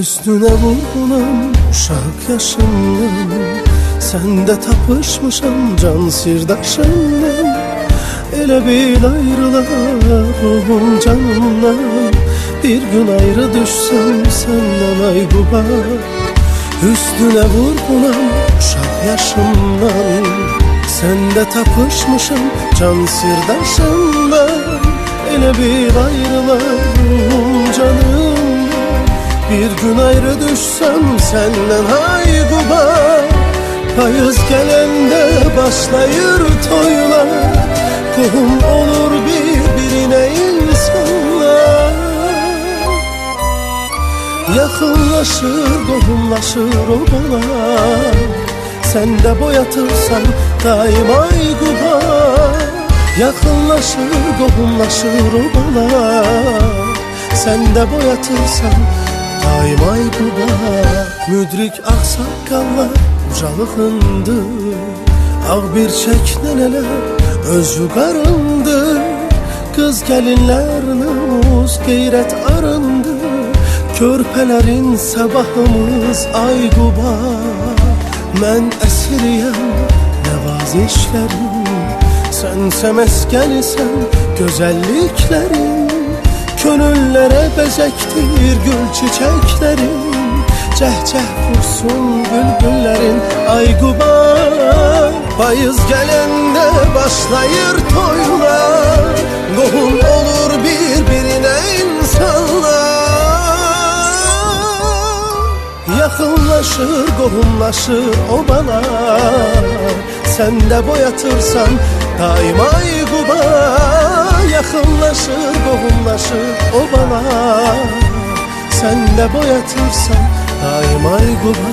Üstüne vurgulan uşak yaşından Sen de tapışmışam can sirdaşından Ele bir ayrılar ruhum canımdan Bir gün ayrı düşsem senden ay bu Üstüne vurgulan uşak yaşından Sen de tapışmışam can sirdaşından Ele bir ayrılar ruhum bir gün ayrı düşsem senden hay guba. Payız gelende başlayır toylar Kohum olur birbirine insanlar. Yakınlaşır, kohumlaşır o bana Sen de boyatırsan daim ay guba. Yakınlaşır, kohumlaşır o bana Sen de boyatırsan ay guba Müdrik aksakallar ucalığındı. Ağ bir çek neneler öz yugarındı Kız gelinler namus gayret arındı. Körpelerin sabahımız ay guba. Men esiriyem nevazişlerim Sense meskenisen güzelliklerin Gönüllere bezektir gül çiçeklerin. Cəhcəh vursun bülbüllerin. Ay guba Payız gelende başlayır toylar. Qohum olur birbirine insanlar. Yakınlaşır, qohumlaşır o bana. Sen de boyatırsan daim ay guba Yakınlaşır, qohumlaşır o bana. Sen de boyatırsan daim ay guba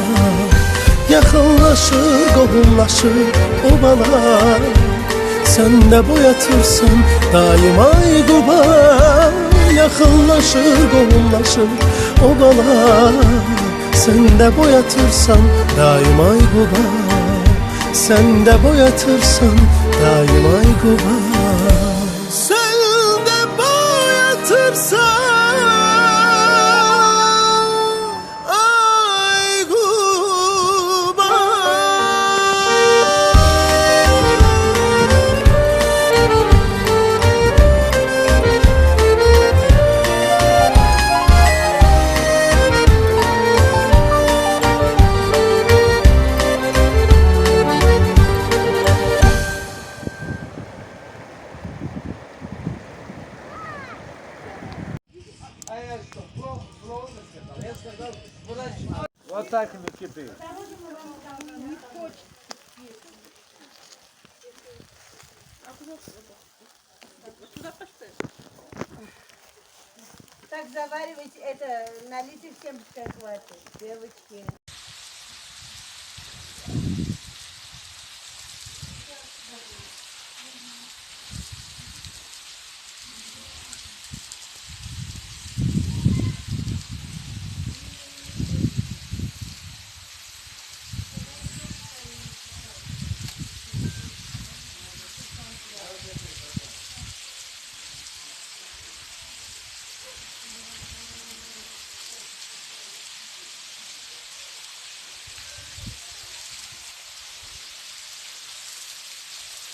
Yakınlaşır, qohumlaşır o bana. Sen de boyatırsan daim ay guba Yakınlaşır, qohumlaşır o bana. Sen de boyatırsan daim ay guba Sen de boyatırsan daim ay guba Вот так не Так заваривайте это, налейте всем, пускай хватит. Девочки.